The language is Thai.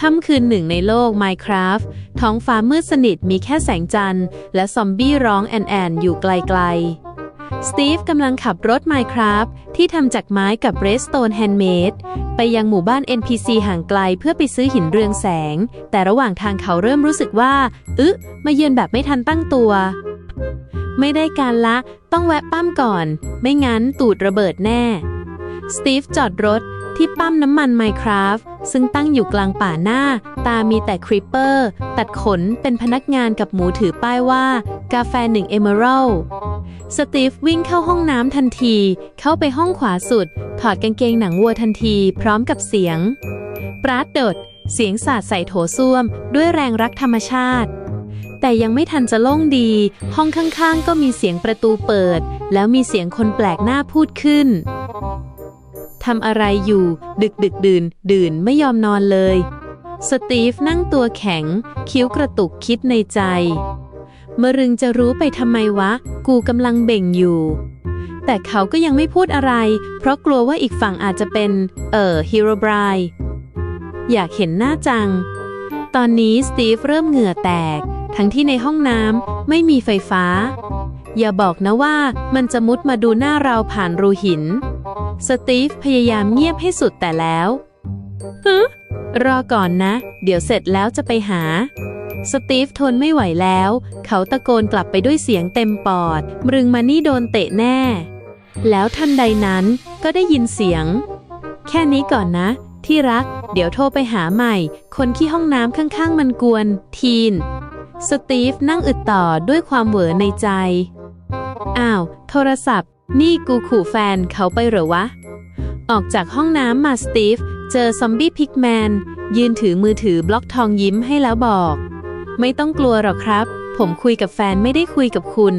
ค่ำคืนหนึ่งในโลก Minecraft ท้องฟ้ามืดสนิทมีแค่แสงจันทร์ และซอมบี้ร้องแอนแอนอยู่ไกลๆ สตีฟกำลังขับรถ Minecraft ที่ทำจากไม้กับ Redstone Handmade ไปยังหมู่บ้าน NPC ห่างไกลเพื่อไปซื้อหินเรืองแสง แต่ระหว่างทางเขาเริ่มรู้สึกว่า อึะมาเยือนแบบไม่ทันตั้งตัว ไม่ได้การละ ต้องแวะปั๊มก่อน ไม่งั้นตูดระเบิดแน่ สตีฟจอดรถที่ปั๊มน้ำมัน Minecraft ซึ่งตั้งอยู่กลางป่าหน้า ตามีแต่คริปเปอร์ ตัดขนเป็นพนักงานกับหมูถือป้ายว่า กาแฟหนึ่งเอเมอรัลสตีฟวิ่งเข้าห้องน้ำทันที เข้าไปห้องขวาสุด ถอดกางเกงหนังวัวทันทีพร้อมกับเสียง ปราดดด เสียงสาดใส่โถส้วม ด้วยแรงรักธรรมชาติ แต่ยังไม่ทันจะโล่งดี ห้องข้างๆ ก็มีเสียงประตูเปิด แล้วมีเสียงคนแปลกหน้าพูดขึ้น ทำอะไรอยู่ ดึกดึกดื่นดื่นไม่ยอมนอนเลย สตีฟนั่งตัวแข็ง คิ้วกระตุกคิดในใจ มรึงจะรู้ไปทำไมวะ กูกำลังเบ่งอยู่ แต่เขาก็ยังไม่พูดอะไร เพราะกลัวว่าอีกฝั่งอาจจะเป็น เอ่อฮีโร่บรายอยากเห็นหน้าจัง ตอนนี้สตีฟเริ่มเหงื่อแตก ทั้งที่ในห้องน้ำไม่มีไฟฟ้า อย่าบอกนะว่ามันจะมุดมาดูหน้าเราผ่านรูหิน สตีฟพยายามเงียบให้สุดแต่แล้วฮึรอก่อนนะ เดี๋ยวเสร็จแล้วจะไปหา สตีฟทนไม่ไหวแล้ว เขาตะโกนกลับไปด้วยเสียงเต็มปอด มรึงมานี่โดนเตะแน่ แล้วทันใดนั้นก็ได้ยินเสียง แค่นี้ก่อนนะ ที่รัก เดี๋ยวโทรไปหาใหม่ คนที่ห้องน้ำข้างๆมันกวน ทีน สตีฟนั่งอึดต่อด้วยความเหวอในใจ อ้าว โทรศัพท์ นี่กูขู่แฟนเขาไปเหรอวะ ออกจากห้องน้ำมาสตีฟ เจอซอมบี้พิกแมน ยืนถือมือถือบล็อกทองยิ้มให้แล้วบอก ไม่ต้องกลัวหรอกครับ ผมคุยกับแฟนไม่ได้คุยกับคุณ